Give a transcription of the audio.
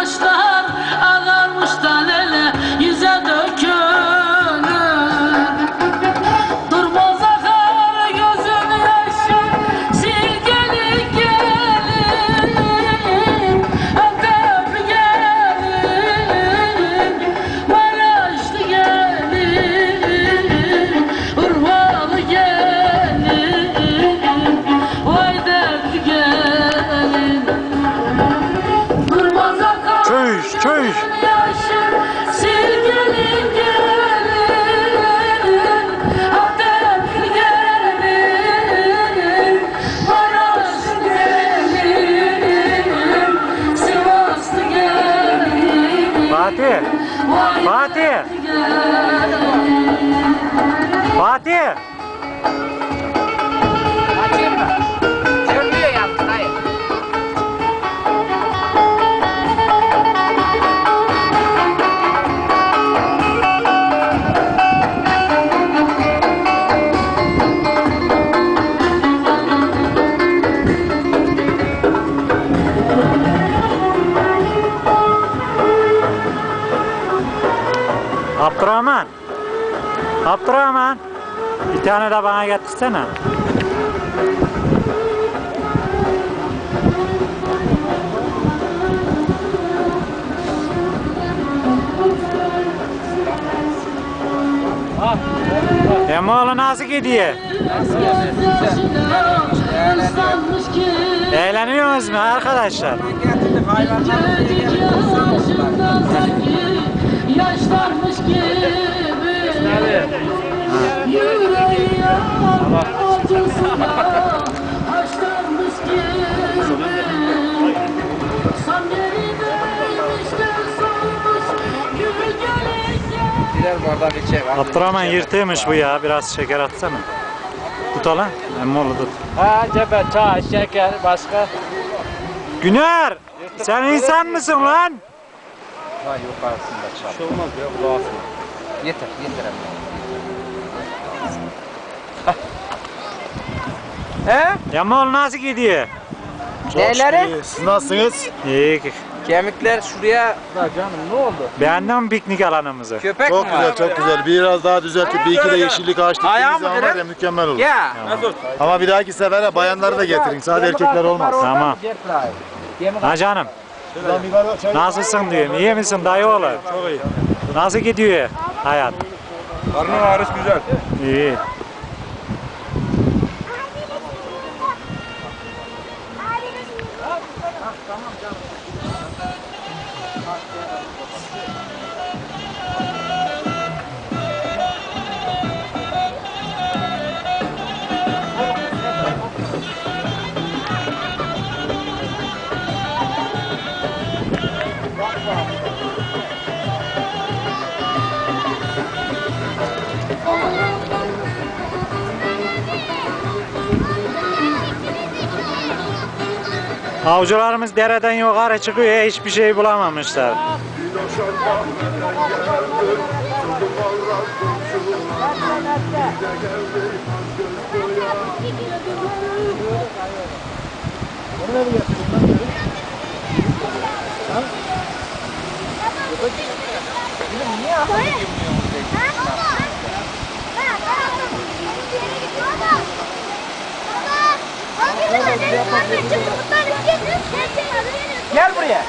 yaşlar. Fatih! Fatih! Abdurrahman. Abdurrahman. Bir tane de bana getirsene. Emoğlu nasıl gidiyor? Eğleniyorsunuz mu arkadaşlar? Getirdik Yaşlanmış gibi Yüreği acısına Haşlanmış gibi Samyeri vermişler solmuş Gül bardak. Abdurrahman yırtıymış bu ya. Biraz şeker atsana. Tut lan. Emoğlu tut. Ha cebe, çay, şeker, başka. Güner! Sen insan mısın lan? Ha yukarısında çay. Şey olmaz ya bu altında. Yeter, yeter abi. He? Emoğlu nasıl gidiyor? Neleri? Siz nasılsınız? İyi. ki. Kemikler şuraya... Da canım ne oldu? Beğendin mi piknik alanımızı? Köpek Çok mi güzel, var? çok güzel. Biraz daha düzeltip bir iki de yeşillik ağaç mı zaman var ya mükemmel olur. Ya. Ama bir dahaki sefere bayanları da getirin. Sadece erkekler olmaz. Tamam. Ha canım. Nasılsın diyorum. İyi misin dayı oğlu? Çok iyi. Nasıl gidiyor hayat? Karnın ağrıs güzel. İyi. Avcılarımız dereden yukarı çıkıyor. Hiçbir şey bulamamışlar. Gel buraya.